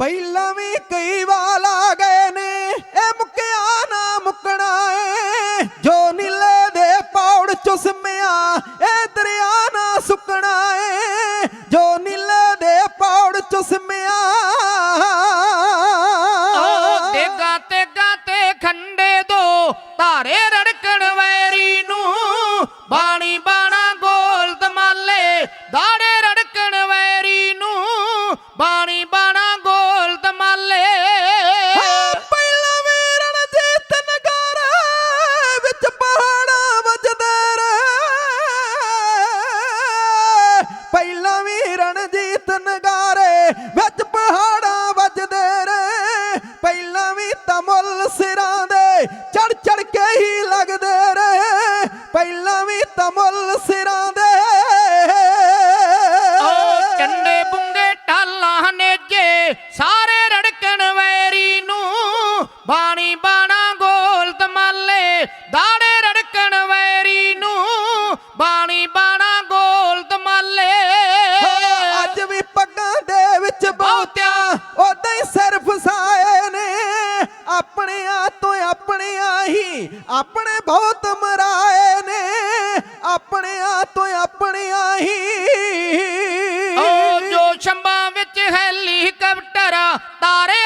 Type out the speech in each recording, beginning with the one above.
ਪਹਿਲਾਂ ਵੀ ਕਈ ਵਾਰ ਆ ਗਏ ਨੇ, ਇਹ ਮੁੱਕਿਆ ਨਾ ਮੁੱਕਣਾ ਏ। ਜੋ ਨੀਲੇ ਦੇ ਪੌੜ ਚੁਸਮਿਆ, ਇਹ ਦਰਿਆ ਨਾ ਸੁੱਕਣਾ ਏ। ਜੋ ਨੀਲੇ ਦੇ ਪੌੜ ਚੁਸਮਿਆ। ਓ ਤੇਗਾ ਤੇਗਾ ਤੇ ਖੰਡੇ ਦੋ, ਧਾਰੇ ਰੜਕਣ ਵੈਰੀ ਨੂੰ, ਬਾਣੀ ਤਾਂ ਮੁੱਲ ਸਿਰਾਂ ਦੇ। ਓ ਚੰਡੇ ਬੁੰਗੇ ਟਾਲਾਂ ਨੇਜੇ ਸਾਰੇ ਰੜਕਣ ਵੈਰੀ ਨੂੰ। ਬਾਣੀ ਬਾਣਾ ਗੋਲ ਦਮਾਲੇ ਦਾੜੇ ਰੜਕਣ ਵੈਰੀ ਨੂੰ। ਬਾਣੀ ਬਾਣਾ ਗੋਲ ਦਮਾਲੇ ਹਾਂ, ਅੱਜ ਵੀ ਪੱਗਾਂ ਦੇ ਵਿੱਚ ਬਹੁਤਿਆਂ ਉਦਾਂ ਹੀ ਸਿਰ ਫਸਾਏ ਨੇ। ਆਪਣਿਆਂ ਤੋਂ ਆਪਣਿਆਂ ਹੀ ਆਪਣੇ ਬਹੁਤ ਆਪਣਿਆਂ ਤੋਂ ਹੀ। ਓ ਜੋ ਸ਼ੰਬਾਂ ਵਿੱਚ ਹੈਲੀਕਾਪਟਰ ਤਾਰੇ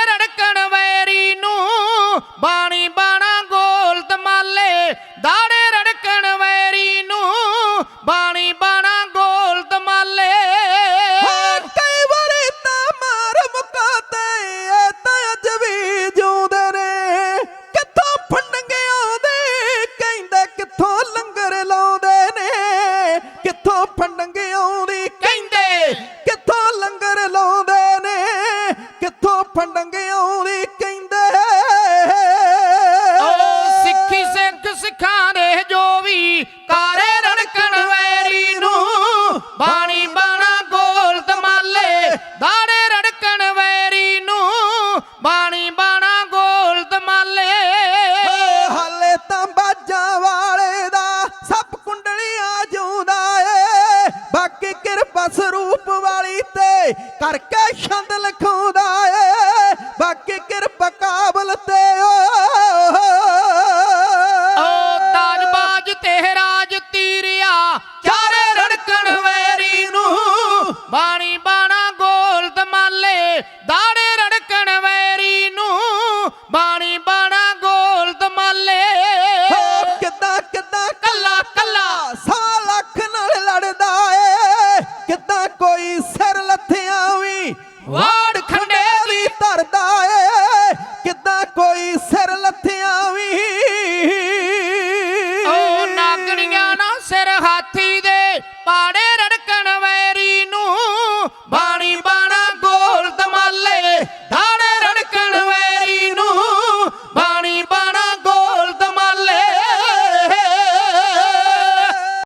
ਤੇ ਵਾੜ ਖੰਡੇ ਦੀ ਧਰਦਾ ਏ, ਕਿੱਦਾਂ ਕੋਈ ਸਿਰ ਲੱਥਿਆਂ ਵੀ। ਓ ਨਾਗਣੀਆਂ ਨਾ ਸਿਰ ਹਾਥੀ ਦੇ, ਪਾੜੇ